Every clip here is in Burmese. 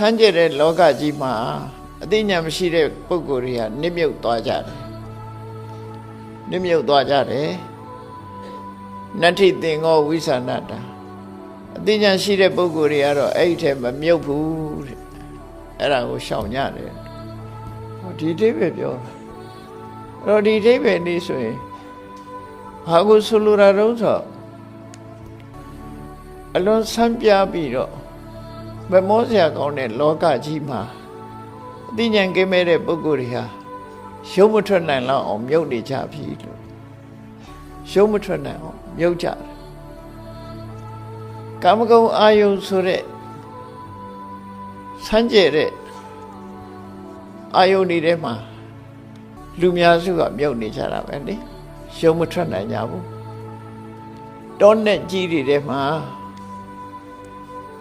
ဆန်းကျက်တဲ့လောကကြီးမှာအသိဉာဏ်မရှိတဲ့ပုဂ္ဂိုလ်တွေကနစ်မြုပ်သွားကြတယ်နစ်မြုပ်သွားကြတယ်နတ္ထိသင်္ဃောဝိသနာတာအသိဉာဏ်ရှိတဲ့ပုဂ္ဂိုလ်တွေကတော့အဲ့ဒီထဲမမြုပ်ဘူးတဲ့အဲ့ဒါကိုရှောင်ကြတယ်ဟောဒီအိဗယ်ပြောတာအဲ့တော့ဒီအိဗယ်လေးဆိုရင်ဘာကိုဆိုလိုတာတော့ဆိုအလွန်ဆန်းပြပြီးတော့ မမောစရာကောင်းတဲ့လောကကြီးမှာအသိဉာဏ်ကင်းမဲ့တဲ့ပုဂ္ဂိုလ်တွေဟာရုပ်မထွက်နိုင်လောက်အောင်မြုပ်နေကြပြီလို့ရုပ်မထွက်နိုင်အောင်မြုပ်ကြတယ်ကာမဂုဏ်အာယုံဆိုတဲ့ဆန်းကျဲတဲ့အာယုန်တွေထဲမှာလူများစုကမြုပ်နေကြတာပဲလေရုပ်မထွက်နိုင်ကြဘူးတောနဲ့ကြီးတွေထဲမှာ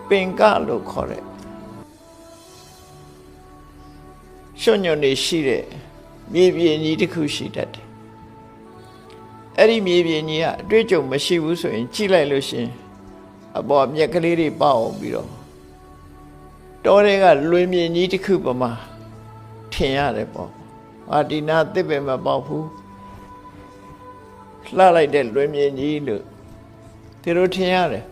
ပင်ကလို့ခေါ်တဲ့ရွှွညွန်နေရှိတဲ့မြေပြင်ကြီးတစ်ခုရှိတတ်တယ်အဲ့ဒီမြေပြင်ကြီးကအတွေ့အကြုံမရှိဘူးဆိုရင်ကြည့်လိုက်လို့ရှရင်အပေါ်မြက်ကလေးတွေပေါအောင်ပြီးတော့တောတွေကလွင်မြင်ကြီးတစ်ခုပမာထင်ရတယ်ပေါ့အာဒီနာတစ်ပင်မပေါက်ဘူးလှလိုက်တဲ့လွင်မြင်ကြီးလို့ဒီလိုထင်ရတယ်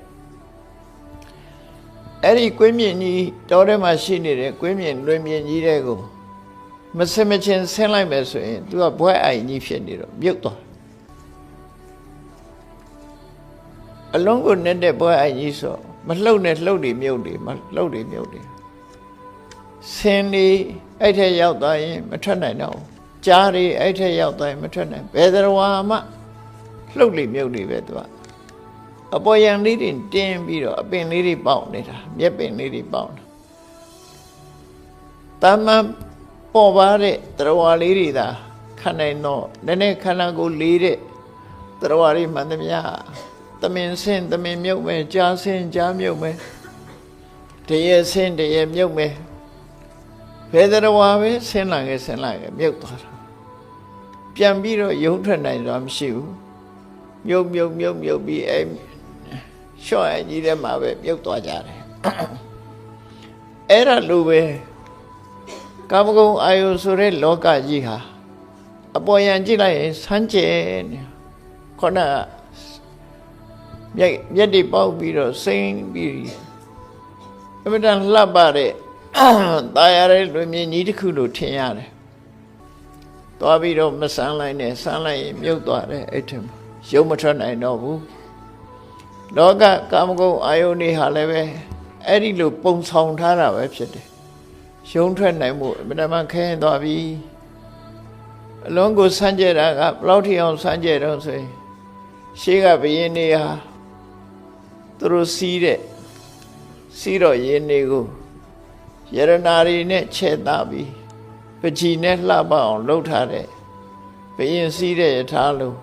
အဲ့ဒီကွင်းမြင့်ကြီးတောထဲမှာရှိနေတဲ့ကွင်းမြင့်လွင်မြင့်ကြီးတဲ့ကိုမစင်မချင်းဆင်းလိုက်မယ်ဆိုရင် तू ကဘွဲအိုင်ကြီးဖြစ်နေတော့မြုပ်သွားအလုံးကိုနဲ့တဲ့ဘွဲအိုင်ကြီးဆိုမလှုပ်နဲ့လှုပ်တွေမြုပ်တွေမလှုပ်တွေမြုပ်တွေဆင်းနေအဲ့ထက်ရောက်သွားရင်မထွက်နိုင်တော့ဘူးကြားတွေအဲ့ထက်ရောက်သွားရင်မထွက်နိုင်ဘယ်သရဝါမှလှုပ်လေမြုပ်တွေပဲ तू က အပေါ်ယံလေးတွေတင်းပြီးတော့အပင်လေးတွေပေါက်နေတာမျက်ပင်လေးတွေပေါက်နေတာတမန်ပေါ်ပါတဲ့တရားလေးတွေသာခံနိုင်တော့နည်းနည်းခန္ဓာကိုယ်လေးတဲ့တရားလေးမှန်သမျှသမင်ဆင်းသမင်မြုပ်မယ်ကြားဆင်းကြားမြုပ်မယ်တရေဆင်းတရေမြုပ်မယ်ဘယ်တရားပဲဆင်းလာခဲ့ဆင်းလာခဲ့မြုပ်သွားတာပြန်ပြီးတော့ယုံထွက်နိုင်တော့မရှိဘူးမြုပ်မြုပ်မြုပ်မြုပ်ပြီးအဲ ရှော့အကြီးထဲမှာပဲပြုတ်သွားကြတယ်အဲ့ဒါလိုပဲကာမဂုဏ်အာယုဆိုတဲ့လောကကြီးဟာအပေါ်ယံကြည့်လိုက်ရင်ဆန်းကျဲနေခေါနမျက်မျက်တွေပေါက်ပြီးတော့စိမ့်ပြီးအမတန်လှပတဲ့ตายရတဲ့လူမြင်ကြီးတစ်ခုလို့ထင်ရတယ်သွားပြီးတော့မဆန်းလိုက်နဲ့ဆန်းလိုက်ရင်မြုပ်သွားတယ်အဲ့ထင်ရုပ်မထွက်နိုင်တော့ဘူး လောကကာမဂုဏ်အာယုန်တွေဟာလည်းပဲအဲ့ဒီလိုပုံဆောင်ထားတာပဲဖြစ်တယ်။ရုံးထွက်နိုင်မှုအမှန်တမ်းခဲရင်သွားပြီ။အလုံးကိုစမ်းကြတာကဘယ်လောက်ထိအောင်စမ်းကြတော့ဆိုရင်ရှေးကဘယင်းနေဟာသူတို့စီးတဲ့စီးတော့ယင်းနေကိုယရနာရီနဲ့ချဲ့တာပြီးပကြီးနဲ့လှပအောင်လှုပ်ထားတဲ့ဘယင်းစီးတဲ့ယထာလို့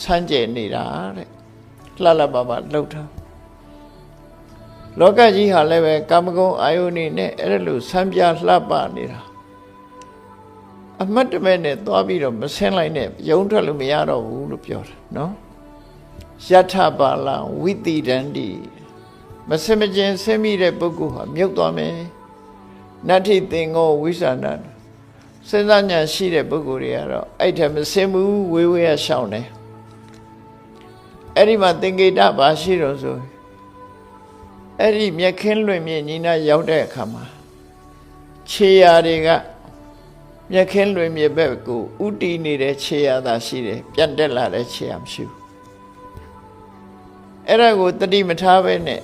စမ်းကြနေတာတဲ့ လှလှပပလှုပ်ထားလောကကြီးဟာလည်းပဲကာမဂုဏ်အာယုန်နေနဲ့အဲ့ဒါလိုဆန်းပြလှပနေတာအမတ်တမဲ့နဲ့သွားပြီးတော့မဆင်းလိုက်နဲ့ယုံထွက်လို့မရတော့ဘူးလို့ပြောတာနော်ယထပါလံဝိတိတန္တိမဆင်မကျင်ဆင်းမိတဲ့ပုဂ္ဂိုလ်ဟာမြုပ်သွားမယ်နတ္ထိသင်္ဃောဝိသနာစဉ်းစားဉာဏ်ရှိတဲ့ပုဂ္ဂိုလ်တွေကတော့အဲ့ထက်မဆင်းဘူးဝေးဝေးရရှောင်တယ် အဲ့ဒီမှာသင်္ကေတဘာရှိတော့ဆိုအဲ့ဒီမြက်ခင်းလွင်မြင့်ညီနာရောက်တဲ့အခါမှာခြေရာတွေကမြက်ခင်းလွင်မြင့်ဘက်ကိုဥတီနေတဲ့ခြေရာသာရှိတယ်ပြန်တက်လာတဲ့ခြေရာမရှိဘူးအဲ့ဒါကိုတတိမထားပဲနဲ့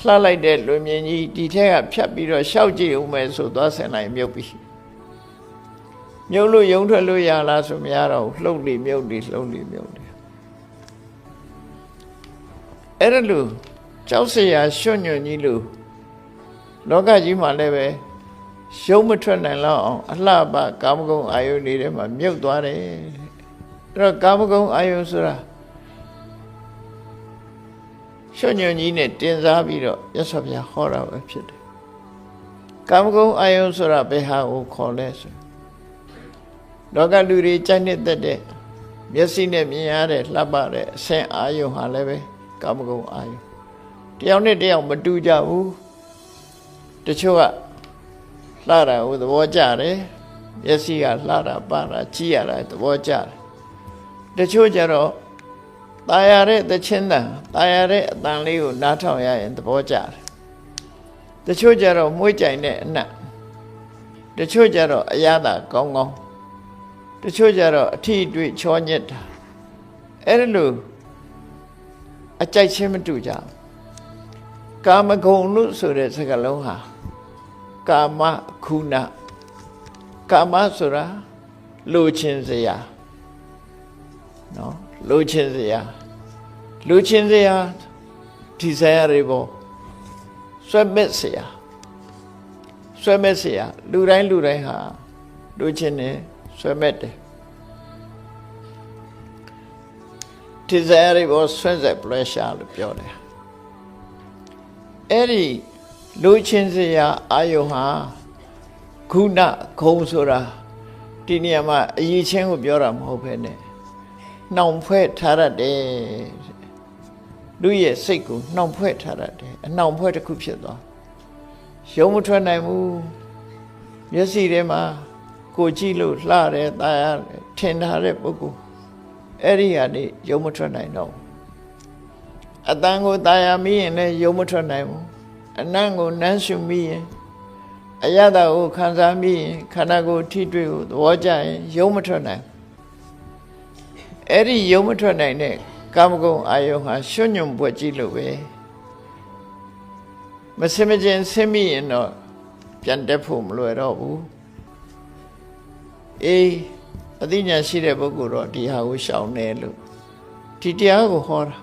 လှလိုက်တဲ့လွင်မြင့်ကြီးဒီထက်ကဖြတ်ပြီးတော့ရှောက်ကြည့်ဦးမယ်ဆိုသွားဆင်လိုက်မြုပ်ပြီးမြုပ်လို့ယုံထွက်လို့ရလားဆိုမရတော့ဘူးလှုပ်လိမြုပ်လိလှုပ်လိမြုပ်လိ အဲ့ဒါလို့ကြောက်စရာရွှွညွန့်ကြီးလို့လောကကြီးမှာလည်းပဲရုံးမထွက်နိုင်လောက်အောင်အလှပကာမဂုဏ်အာယုန်တွေထဲမှာမြုပ်သွားတယ်အဲ့တော့ကာမဂုဏ်အာယုန်ဆိုတာရွှွညွန့်ကြီးနဲ့တင်စားပြီးတော့ရသော်ပြဟောတာပဲဖြစ်တယ်ကာမဂုဏ်အာယုန်ဆိုတာဘယ်ဟာကိုခေါ်လဲဆိုလောကလူတွေကြိုက်နှစ်သက်တဲ့မျက်စိနဲ့မြင်ရတဲ့လှပတဲ့အဆင့်အာယုန်ဟာလည်းပဲ ကာမဂုဏ်အာယုတယောက်နဲ့တယောက်မတူကြဘူး တချို့ကလှတာကိုသဘောကျတယ်မျက်စိကလှတာပါတာကြည့်ရတာသဘောကျတယ်တချို့ကျတော့ตายရတဲ့သချင်းတန်ตายရတဲ့အတန်လေးကိုနားထောင်ရရင်သဘောကျတယ်တချို့ကျတော့မွေးကြိုင်တဲ့အနတ်တချို့ကျတော့အရသာကောင်းကောင်းတချို့ကျတော့အထီးအတွေ့ချောညက်တာအဲ့ဒါလို့ အကြိုက်ချင်းမတူကြဘူးကာမဂုဏ်လို့ဆိုတဲ့စကားလုံးဟာကာမခုနကာမဆိုတာလိုချင်စရာနော်လိုချင်စရာလိုချင်စရာဒီစရာတွေပေါ့ဆွဲမက်စရာဆွဲမက်စရာလူတိုင်းလူတိုင်းဟာလိုချင်တယ်ဆွဲမက်တယ် ဒီစရာတွေပေါ့ဆွဲဆက် pressure လို့ပြောတယ်အဲ့ဒီလူချင်းစရာအာယုဟာခုနခုံဆိုတာဒီနေရာမှာအရေးချင်းကိုပြောတာမဟုတ်ဘဲနဲ့နှောင်ဖွဲ့ထားရတယ်လူရဲ့စိတ်ကိုနှောင်ဖွဲ့ထားရတယ်အနှောင်ဖွဲ့တစ်ခုဖြစ်သွားရုံမထွက်နိုင်ဘူးမျက်စိထဲမှာကိုကြည့်လို့လှတယ်ตาရတယ်ထင်ထားတဲ့ပုဂ္ဂိုလ် အဲ့ဒီကနေရုံမထွက်နိုင်တော့အတန်ကိုတာယာမိရင်လည်းရုံမထွက်နိုင်ဘူးအနံ့ကိုနမ်းရှုမိရင်အယတာကိုခံစားမိရင်ခန္ဓာကိုယ်ထိတွေ့ကိုသဘောကျရင်ရုံမထွက်နိုင်အဲ့ဒီရုံမထွက်နိုင်တဲ့ကာမဂုဏ်အာယုံဟာရွှွညွန်ပွက်ကြီးလို့ပဲမစင်မကျင်ဆင်းမိရင်တော့ပြန်တက်ဖို့မလွယ်တော့ဘူးအေး အသိဉာဏ်ရှိတဲ့ပုဂ္ဂိုလ်တော့ဒီဟာကိုရှောင်နေလို့ဒီတရားကိုဟောတာ